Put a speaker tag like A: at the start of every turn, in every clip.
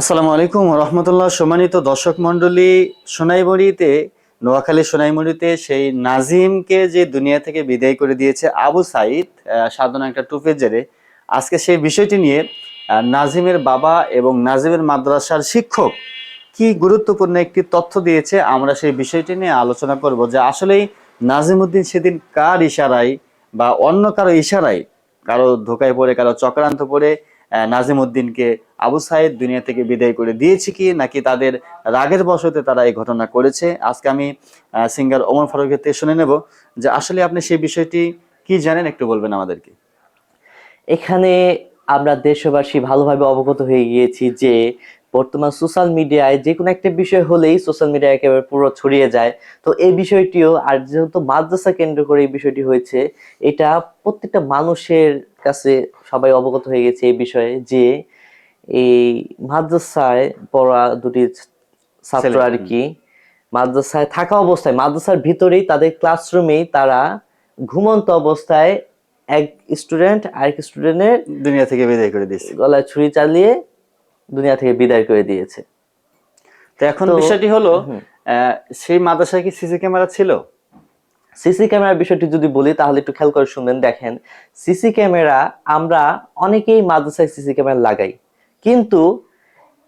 A: আসসালামু আলাইকুম রহমতুল্লাহ। সম্মানিত দর্শক মন্ডলী সোনাইমুড়িতে, নোয়াখালী সোনাইমুড়িতে সেই নাজিমকে যে দুনিয়া থেকে বিদায় করে দিয়েছে আবু সাইদ সাধারণ একটা টুপের জেরে। আজকে সেই বিষয়টি নিয়ে নাজিমের বাবা এবং নাজিমের মাদ্রাসার শিক্ষক কি গুরুত্বপূর্ণ একটি তথ্য দিয়েছে, আমরা সেই বিষয়টি নিয়ে আলোচনা করব যে আসলেই নাজিমউদ্দিন সেদিন কার ইশারায় বা অন্য কারও ইশারায় কারও ধোকায় পড়ে, কারও চক্রান্ত পড়ে আহ, নাজিমউদ্দিনকে আবু সাইদ দুনিয়া থেকে বিদায় করে দিয়েছে কি নাকি তাদের রাগের বসতে তারা এই ঘটনা করেছে? আজকে আমি সিঙ্গার ওমর ফারুকের থেকে শুনে নেব যে আসলে আপনি সেই বিষয়টি কি জানেন? একটু বলবেন আমাদেরকে।
B: এখানে আমরা দেশবাসী ভালোভাবে অবগত হয়ে গিয়েছি যে বর্তমান সোশ্যাল মিডিয়ায় যে কোনো একটা বিষয় হলেই সোশ্যাল মিডিয়া একেবারে পুরো ছড়িয়ে যায়। তো এই বিষয়টিও আর যেহেতু মাদ্রাসা কেন্দ্র করে এই বিষয়টি হয়েছে এটা প্রত্যেকটা মানুষের কাছে সবাই অবগত হয়ে গেছে এই বিষয়ে যে এই মাদ্রাসায় পড়া দুটি ছাত্র আর কি মাদ্রাসায় থাকা অবস্থায় মাদ্রাসার ভিতরেই তাদের ক্লাসরুমেই তারা ঘুমন্ত অবস্থায় এক স্টুডেন্ট আরেক স্টুডেন্টের
A: দুনিয়া থেকে বিদায় করে দিয়েছে।
B: গলায় ছুরি চালিয়ে দুনিয়া থেকে বিদায় করে দিয়েছে।
A: তো এখন বিষয়টি হলো সেই মাদ্রাসায় কি সিসি ক্যামেরা ছিল?
B: সিসি ক্যামেরার বিষয়টি যদি বলি তাহলে একটু খেয়াল করে শুনবেন। দেখেন সিসি ক্যামেরা আমরা অনেকেই মাদ্রাসায় সিসি ক্যামেরা লাগাই। কিন্তু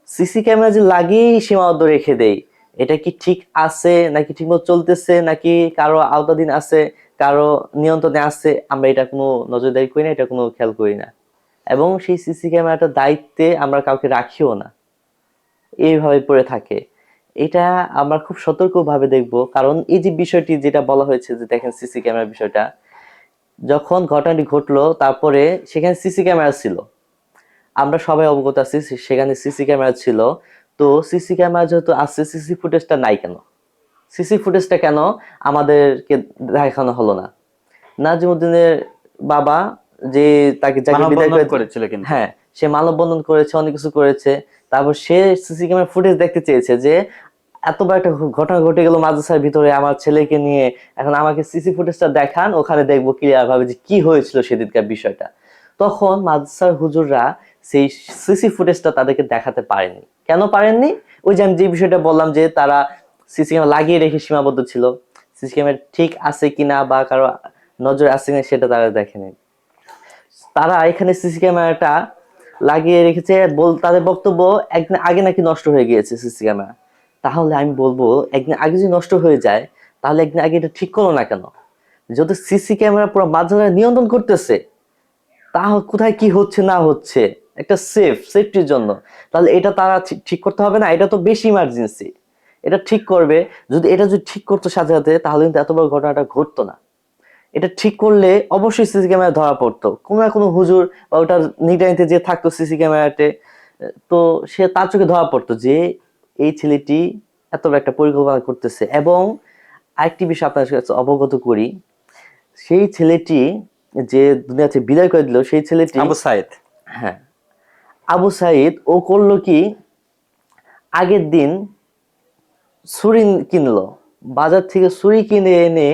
B: সিসি ক্যামেরা যে লাগিয়েই সীমাবদ্ধ রেখে দেই এটা কি ঠিক আছে নাকি ঠিকমতো চলতেছে নাকি কারও আওতাধীন আছে কারও নিয়ন্ত্রণে আছে আমরা এটা কোনো নজরদারি করি না এটা কোনো খেয়াল করি না। এবং সেই সিসি ক্যামেরাটার দায়িত্বে আমরা কাউকে রাখিও না। এইভাবে পড়ে থাকে। এটা আমরা খুব সতর্কভাবে দেখব। কারণ এই যে বিষয়টি যেটা বলা হয়েছে যে দেখেন সিসি ক্যামেরার বিষয়টা, যখন ঘটনাটি ঘটলো, তারপরে সেখানে সিসি ক্যামেরা ছিল। আমরা সবাই অবগত আছি সেখানে সিসি ক্যামেরা ছিল। তো সিসি ক্যামেরা যেহেতু আছে, সিসি ফুটেজটা নাই কেন? সিসি ফুটেজটা কেন আমাদেরকে দেখানো হলো না? নাজিমুদ্দিনের বাবা যে তাকে যাকে বিদায়
A: করেছিল কিন্তু।
B: হ্যাঁ সে মানববন্ধন করেছে অনেক কিছু করেছে। তারপর সে সিসি ক্যামেরা ফুটেজ দেখতে চেয়েছে যে এত বড় একটা ঘটনা ঘটে গেল মাদ্রাসার ভিতরে আমার ছেলেকে নিয়ে। এখন আমাকে সিসি ফুটেজটা দেখান ওখানে দেখব ক্লিয়ার ভাবে যে কি হয়েছিল সেদিনকার বিষয়টা। তখন মাদ্রাসার হুজুররা সেই সিসি ফুটেজটা তাদেরকে দেখাতে পারেনি। কেন পারেননি? ওই যে আমি যে বিষয়টা বললাম যে তারা সিসি ক্যামেরা লাগিয়ে রেখে সীমাবদ্ধ ছিল। সিসি ক্যামেরা ঠিক আছে কিনা বা কারও নজর আছে কিনা সেটা তারা দেখেনি। তারা এখানে সিসি ক্যামেরাটা লাগিয়ে রেখেছে। বল তাদের বক্তব্য একদিন আগে নাকি নষ্ট হয়ে গিয়েছে সিসি ক্যামেরা। তাহলে আমি বলব, একদিন আগে যদি নষ্ট হয়ে যায়, তাহলে একদিন আগে এটা ঠিক করো না কেন? যদি সিসি ক্যামেরা পুরো মাঝখানে নিয়ন্ত্রণ করতেছে, তাহলে কোথায় কি হচ্ছে না হচ্ছে? একটা সেফ সেফটির জন্য। তাহলে এটা তারা ঠিক- ঠিক করতে হবে না, এটা তো বেশি ইমার্জেন্সি এটা ঠিক করবে। যদি এটা যদি ঠিক করতো সাথে সাথে, তাহলে কিন্তু এত বড় ঘটনাটা ঘটতো না। এটা ঠিক করলে অবশ্যই সিসি ক্যামেরা ধরা পড়তো। কোনো না কোনো হুজুর বা ওটার নিগরানিতে যে থাকতো সিসি ক্যামেরাতে তো সে তার চোখে ধরা পড়তো যে এই ছেলেটি এত বড় একটা পরিকল্পনা করতেছে এবং আরেকটি বিষয় আপনার কাছে অবগত করি সেই ছেলেটি যে দুনিয়াতে বিদায় করে দিল সেই ছেলেটি
A: আবু সাইদ।
B: হ্যাঁ। আবু সাইদ ও করল কি আগের দিন ছুরি কিনলো। বাজার থেকে ছুরি কিনে এনে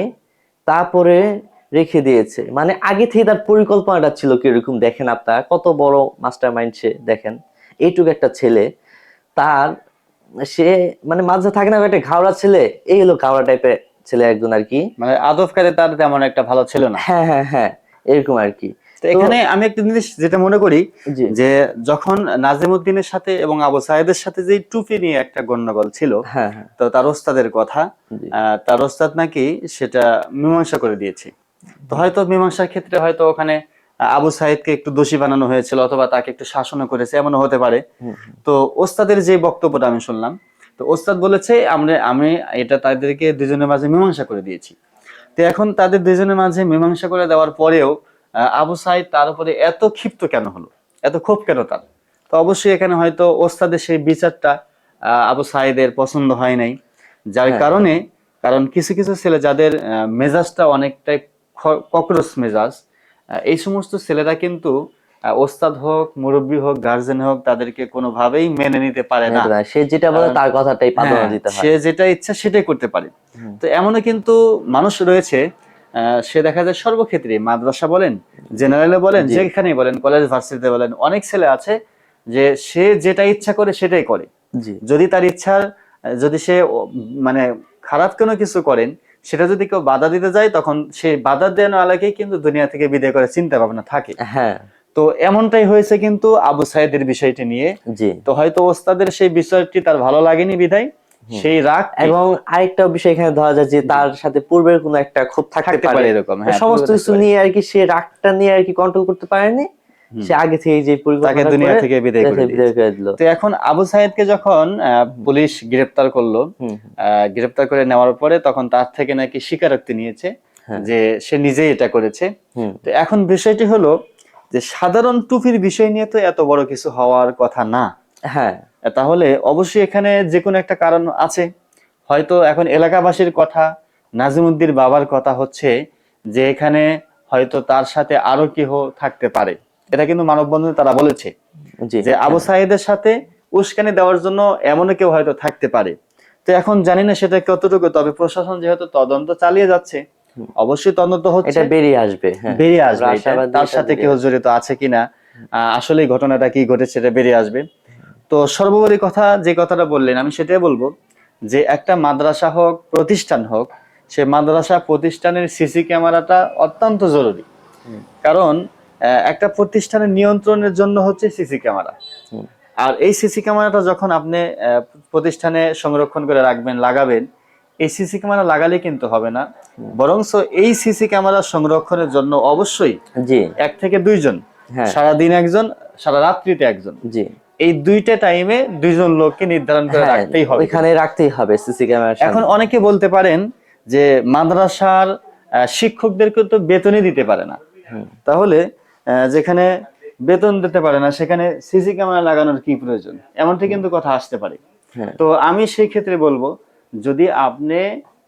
B: তারপরে রেখে দিয়েছে। মানে আগে থেকে তার পরিকল্পনাটা ছিল কীরকম দেখেন আপনার কত বড় মাস্টার মাইন্ড সে দেখেন। এইটুকু একটা ছেলে তার সে মানে মাঝে থাকে না একটা ঘাওড়া ছেলে এই হলো ঘাওড়া টাইপের ছেলে একজন আর কি।
A: মানে আদব কাজে তার তেমন একটা ভালো ছিল না।
B: হ্যাঁ হ্যাঁ হ্যাঁ এরকম আর কি।
A: তো এখানে আমি একটা জিনিস যেটা মনে করি যে যখন নাজিমউদ্দিনের সাথে এবং আবু সাইদের সাথে যে টুপি নিয়ে একটা গন্ডগোল ছিল
B: হ্যাঁ হ্যাঁ।
A: তো তার ওস্তাদের কথা তার ওস্তাদ নাকি সেটা মীমাংসা করে দিয়েছে। হয়তো মীমাংসার ক্ষেত্রে হয়তো ওখানে আবু সাইদকে একটু দোষী বানানো হয়েছিল অথবা তাকে একটু শাসনও করেছে এমনও হতে পারে। তো ওস্তাদের যে বক্তব্যটা আমি শুনলাম তো ওস্তাদ বলেছে আমরা আমি এটা তাদেরকে দুজনের মাঝে মীমাংসা করে দিয়েছি। তো এখন তাদের দুজনের মাঝে মীমাংসা করে দেওয়ার পরেও আবু সাইদ তার উপরে এত ক্ষিপ্ত কেন হলো? এত ক্ষোভ কেন তার? তো অবশ্যই এখানে হয়তো ওস্তাদের সেই বিচারটা আহ, আবু সাইদের পছন্দ হয় নাই। যার
B: হ্যাঁ।
A: কারণে কারণ কিছু কিছু ছেলে যাদের মেজাজটা অনেকটাই ককরোচ মেজাজ। এই সমস্ত ছেলেরা কিন্তু ওস্তাদ হোক মুরব্বী হোক গার্জেন হোক তাদেরকে কোনোভাবেই মেনে নিতে পারে না।
B: সে যেটা বলে তার কথাটাই প্রাধান্য
A: হ্যাঁ,
B: দিতে হয়।
A: সে যেটা ইচ্ছা সেটাই করতে পারে। তো এমনও কিন্তু মানুষ রয়েছে আহ, সে দেখা যায় সর্বক্ষেত্রে মাদ্রাসা বলেন জেনারেলে বলেন
B: জি।
A: যেখানেই বলেন কলেজ ভার্সিটিতে বলেন অনেক ছেলে আছে যে সে যেটা ইচ্ছা করে সেটাই করে। যদি তার ইচ্ছার যদি সে মানে খারাপ কোনো কিছু করেন সেটা যদি কেউ বাধা দিতে যায় তখন সেই বাধা দেওয়ার আলাকেই কিন্তু দুনিয়া থেকে বিদায় করে চিন্তা ভাবনা থাকে।
B: হ্যাঁ।
A: তো এমনটাই হয়েছে কিন্তু আবু সাইদের বিষয়টি নিয়ে।
B: জি।
A: তো হয়তো ওস্তাদের সেই বিষয়টি তার ভালো লাগেনি বিধায়। সেই রাগ
B: এবং আরেকটা বিষয় এখানে ধরা যায় যে তার সাথে পূর্বের কোনো একটা ক্ষোভ থাকতে
A: পারে। এরকম হ্যাঁ
B: সমস্ত কিছু নিয়ে আর কি সে রাগটা নিয়ে আর কি কন্ট্রোল করতে পারেনি? সে আগে থেকে যে পরিকল্পনা
A: তাকে দুনিয়া থেকে বিদায় করে
B: দিল।
A: তো এখন আবু সাইদকে যখন পুলিশ গ্রেপ্তার করল গ্রেপ্তার করে নেওয়ার পরে তখন তার থেকে নাকি স্বীকারোক্তি নিয়েছে
B: হ্যাঁ।
A: যে সে নিজেই এটা করেছে। তো এখন বিষয়টি হলো যে সাধারণ টুপির বিষয় নিয়ে তো এত বড় কিছু হওয়ার কথা না।
B: হ্যাঁ।
A: তাহলে অবশ্যই এখানে যে কোনো একটা কারণ আছে। হয়তো এখন এলাকাবাসীর কথা নাজিমুদ্দির বাবার কথা হচ্ছে যে এখানে হয়তো তার সাথে আরও কেহ থাকতে পারে। এটা কিন্তু মানববন্ধনে তারা বলেছে যে আবু সাইদের সাথে উস্কানি দেওয়ার জন্য এমন কেউ হয়তো থাকতে পারে। তো এখন জানি না সেটা কতটুকু তবে প্রশাসন যেহেতু তদন্ত চালিয়ে যাচ্ছে অবশ্যই তদন্ত হচ্ছে।
B: এটা বেরিয়ে আসবে হ্যাঁ।
A: বেরিয়ে আসবে তার সাথে কেউ জড়িত আছে কিনা আসলে ঘটনাটা কি ঘটেছে এটা বেরিয়ে আসবে। তো সর্বোপরি কথা যে কথাটা বললেন আমি সেটাই বলব যে একটা মাদ্রাসা হোক প্রতিষ্ঠান হোক সে মাদ্রাসা প্রতিষ্ঠানের সিসি ক্যামেরাটা অত্যন্ত জরুরি। কারণ একটা প্রতিষ্ঠানের নিয়ন্ত্রণের জন্য হচ্ছে সিসি ক্যামেরা। আর এই সিসি ক্যামেরাটা যখন আপনি প্রতিষ্ঠানে সংরক্ষণ করে রাখবেন লাগাবেন এই সিসি ক্যামেরা লাগালে কিন্তু হবে না। বরং এই সিসি ক্যামেরা সংরক্ষণের জন্য অবশ্যই
B: জি।
A: এক থেকে দুইজন
B: হ্যাঁ।
A: সারা দিন একজন সারা রাত্রিতে একজন।
B: জি।
A: এই দুইটা টাইমে দুইজন লোককে নির্ধারণ করে
B: হ্যাঁ
A: রাখতেই হবে।
B: এখানে রাখতেই হবে সিসি ক্যামেরা
A: এখন অনেকে বলতে পারেন যে মাদ্রাসার শিক্ষকদেরকে তো বেতনই দিতে পারে না। তাহলে যেখানে বেতন দিতে পারে না সেখানে সিসি ক্যামেরা লাগানোর কি প্রয়োজন? এমনটি কিন্তু কথা আসতে পারে।
B: হ্যাঁ।
A: তো আমি সেই ক্ষেত্রে বলব যদি আপনি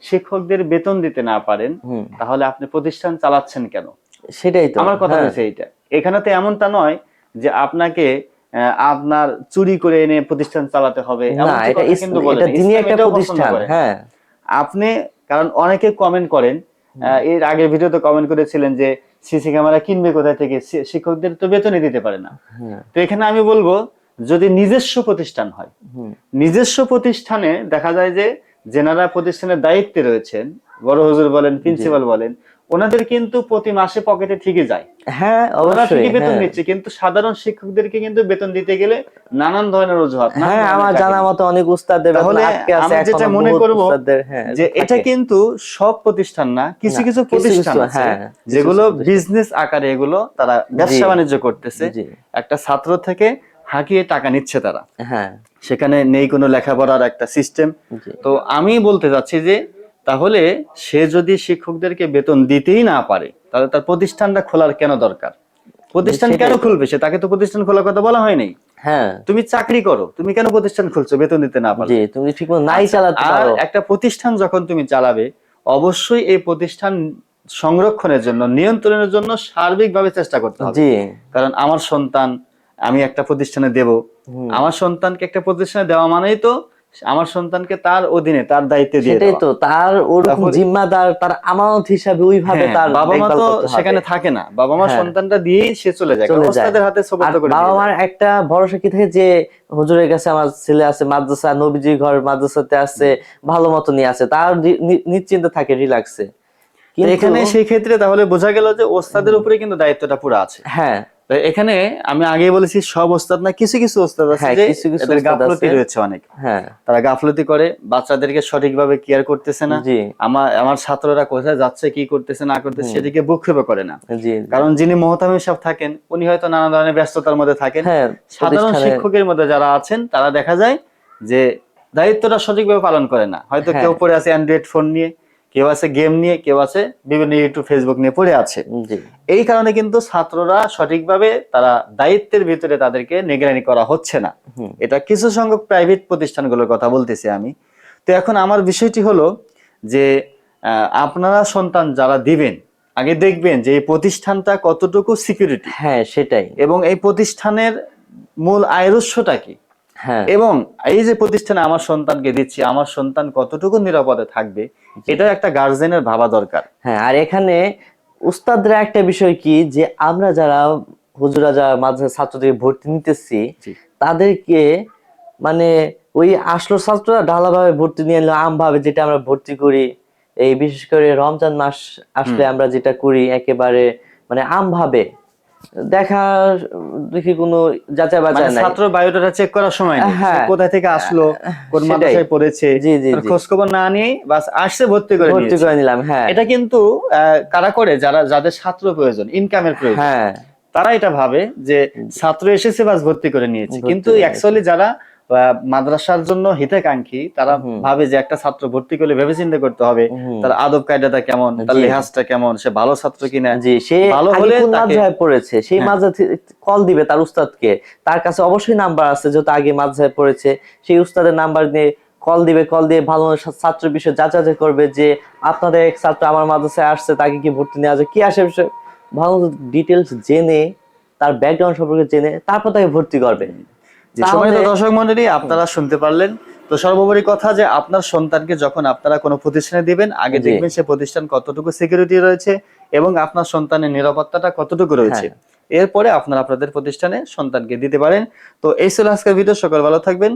A: শিক্ষকদের বেতন দিতে না পারেন তাহলে আপনি প্রতিষ্ঠান চালাচ্ছেন কেন?
B: সেটাই তো।
A: আমার কথা
B: হ্যাঁ।
A: হচ্ছে এইটা। এখানে তো এমনটা নয় যে আপনাকে আপনার চুরি করে এনে প্রতিষ্ঠান চালাতে হবে।
B: হ্যাঁ।
A: আপনি কারণ অনেকে কমেন্ট করেন এর আগের ভিডিওতে কমেন্ট করেছিলেন যে সিসি ক্যামেরা কিনবে কোথায় থেকে? শিক্ষকদের তো বেতনই দিতে পারে না।
B: হ্যাঁ।
A: তো এখানে আমি বলব যদি নিজস্ব প্রতিষ্ঠান হয় নিজস্ব প্রতিষ্ঠানে দেখা যায় যে যেনারা প্রতিষ্ঠানের দায়িত্বে রয়েছেন বড় হুজুর বলেন প্রিন্সিপাল বলেন ওনাদের কিন্তু প্রতি মাসে পকেটে ঠিকই যায়।
B: হ্যাঁ
A: ওনারা
B: অবশ্যই
A: ঠিকই বেতন
B: হ্যাঁ।
A: দিচ্ছে কিন্তু সাধারণ শিক্ষকদেরকে কিন্তু বেতন দিতে গেলে নানান ধরনের অজুহাত
B: হ্যাঁ আমার জানা মতো অনেক উস্তাদের বেতন
A: তাহলে আমি যেটা মনে করব
B: হ্যাঁ,
A: যে এটা কিন্তু সব প্রতিষ্ঠান না কিছু কিছু প্রতিষ্ঠান
B: হ্যাঁ,
A: যেগুলো বিজনেস আকারে এগুলো তারা ব্যবসা বাণিজ্য করতেছে। একটা ছাত্র থেকে হাঁকিয়ে টাকা নিচ্ছে তারা।
B: হ্যাঁ।
A: সেখানে নেই কোনো লেখাপড়ার একটা সিস্টেম তো আমি বলতে চাচ্ছি যে তাহলে সে যদি শিক্ষকদেরকে বেতন দিতেই না পারে তাহলে তার প্রতিষ্ঠানটা খোলার কেন দরকার? প্রতিষ্ঠান কেন খুলবে? সে তাকে তো প্রতিষ্ঠান খোলার কথা বলা হয়নি
B: হ্যাঁ।
A: তুমি চাকরি করো তুমি কেন প্রতিষ্ঠান খুলছো বেতন দিতে না পারলে
B: জি তুমি ঠিক নাই চালাতে পারো।
A: একটা প্রতিষ্ঠান যখন তুমি চালাবে অবশ্যই এই প্রতিষ্ঠান সংরক্ষণের জন্য নিয়ন্ত্রণের জন্য সার্বিকভাবে চেষ্টা করতে হবে। কারণ আমার সন্তান আমি একটা প্রতিষ্ঠানে দেব। আমার সন্তানকে একটা প্রতিষ্ঠানে দেওয়া মানেই তো আমার সন্তানকে তার অধীনে তার দায়িত্বে দিয়ে
B: সেটাই। তো তার ওরকম জিম্মাদার তার আমানত হিসাবে ওইভাবে
A: হ্যাঁ,
B: তার
A: বাবা মা তো সেখানে থাকে না। বাবা মা
B: হ্যাঁ।
A: সন্তানটা দিয়েই সে চলে যায়। ওস্তাদের হাতে সোপর্দ করে
B: বাবা মার একটা ভরসা কি থাকে যে হুজুরের কাছে আমার ছেলে আছে মাদ্রাসা নবীজি ঘর মাদ্রাসাতে আছে ভালো মতো নিয়ে আছে। তার নিশ্চিন্তে থাকে রিল্যাক্সে
A: এখানে সেই ক্ষেত্রে তাহলে বোঝা গেল যে ওস্তাদের উপরে কিন্তু দায়িত্বটা পুরো আছে।
B: হ্যাঁ।
A: এখানে আমি আগেই বলেছি সব ওস্তাদ না কিছু কিছু ওস্তাদ আছে
B: হ্যাঁ,
A: যে
B: কিছু কিছু
A: গাফলতি রয়েছে অনেক।
B: হ্যাঁ।
A: তারা গাফলতি করে বাচ্চাদেরকে সঠিকভাবে কেয়ার করতেছে না। আমার আমার ছাত্ররা কোথায় যাচ্ছে কি করতেছে না করতেছে সেদিকে ভূক্ষেপ করে না। কারণ যিনি মহতামিম সাহেব থাকেন উনি হয়তো নানা ধরনের ব্যস্ততার মধ্যে থাকেন।
B: হ্যাঁ
A: সাধারণ শিক্ষকের মধ্যে যারা আছেন তারা দেখা যায় যে দায়িত্বটা সঠিকভাবে পালন করে না। হয়তো
B: হ্যাঁ।
A: কেউ পড়ে আছে অ্যান্ড্রয়েড ফোন নিয়ে কেউ আছে গেম নিয়ে কেউ আছে বিভিন্ন ইউটিউব ফেসবুক নিয়ে পড়ে আছে। এই কারণে কিন্তু ছাত্ররা সঠিকভাবে তারা দায়িত্বের ভিতরে তাদেরকে নিগরানি করা হচ্ছে না। এটা কিছু সংখ্যক প্রাইভেট প্রতিষ্ঠানগুলোর কথা বলতেছি আমি। তো এখন আমার বিষয়টি হলো যে আপনারা সন্তান যারা দিবেন আগে দেখবেন যে এই প্রতিষ্ঠানটা কতটুকু সিকিউরিটি
B: হ্যাঁ সেটাই।
A: এবং এই প্রতিষ্ঠানের মূল আয়ের উৎসটা কি? এবং এই যে প্রতিষ্ঠানে আমার সন্তানকে দিচ্ছি আমার সন্তান কতটুকু নিরাপদে থাকবে এটা একটা গার্জেনের ভাবা দরকার।
B: হ্যাঁ আর এখানে উস্তাদরা একটা বিষয় কি যে আমরা যারা হুজুরা যারা মাদ্রাসা ছাত্রদের ভর্তি নিতেছি তাদেরকে মানে ওই আসলো ছাত্ররা ঢালাভাবে ভর্তি নিয়ে এলো আমভাবে যেটা আমরা ভর্তি করি এই বিশেষ করে রমজান মাস আসলে আমরা যেটা করি একেবারে মানে আমভাবে। দেখা দেখি কোনো যাচাই
A: মানে
B: বাছাই নাই।
A: ছাত্র বায়োডাটা চেক করার সময়।
B: হ্যাঁ।
A: কোথা থেকে আসলো কোন মাদ্রাসায় পড়েছে
B: জি, জি,
A: তার খোঁজ খবর না নিয়ে বাস আসছে ভর্তি করে
B: ভর্তি করে নিলাম হ্যাঁ।
A: এটা কিন্তু কারা করে? যারা যাদের ছাত্র প্রয়োজন ইনকামের প্রয়োজন।
B: হ্যাঁ।
A: তারা এটা ভাবে যে ছাত্র এসেছে বাস ভর্তি করে নিয়েছে। কিন্তু অ্যাকচুয়ালি যারা মাদ্রাসার জন্য হিতাকাঙ্ক্ষী তারা ভাবে যে একটা ছাত্র ভর্তি করলে ভেবে চিন্তা করতে হবে তার আদব কায়দাটা কেমন তার লেহাজটা কেমন সে ভালো ছাত্র কিনা।
B: জি সে
A: ভালো হলে
B: মাদ্রাসায় পড়েছে সেই
A: হ্যাঁ।
B: মাদ্রাসা কল দিবে তার উস্তাদকে। তার কাছে অবশ্যই নাম্বার আছে যেহেতু আগে মাদ্রাসায় পড়েছে সেই উস্তাদের নাম্বার নিয়ে কল দিবে কল দিয়ে ভালো ছাত্র বিষয় যাচাই করবে যে আপনাদের এক ছাত্র আমার মাদ্রাসায় আসছে তাকে কি ভর্তি নেওয়া যায় কি আসে ভালো ডিটেলস জেনে তার ব্যাকগ্রাউন্ড সম্পর্কে জেনে তারপর তাকে ভর্তি করবে।
A: যে সময় দর্শক মন্ডলী আপনারা শুনতে পারলেন। তো সর্বোপরি কথা যে আপনার সন্তানকে যখন আপনারা কোনো প্রতিষ্ঠানে দিবেন আগে দেখবেন সে প্রতিষ্ঠান কতটুকু সিকিউরিটি রয়েছে এবং আপনার সন্তানের নিরাপত্তাটা কতটুকু রয়েছে।
B: হ্যাঁ।
A: এরপরে আপনারা আপনাদের প্রতিষ্ঠানে সন্তানকে দিতে পারেন। তো এই ছিল আজকের ভিডিও। সকল ভালো থাকবেন।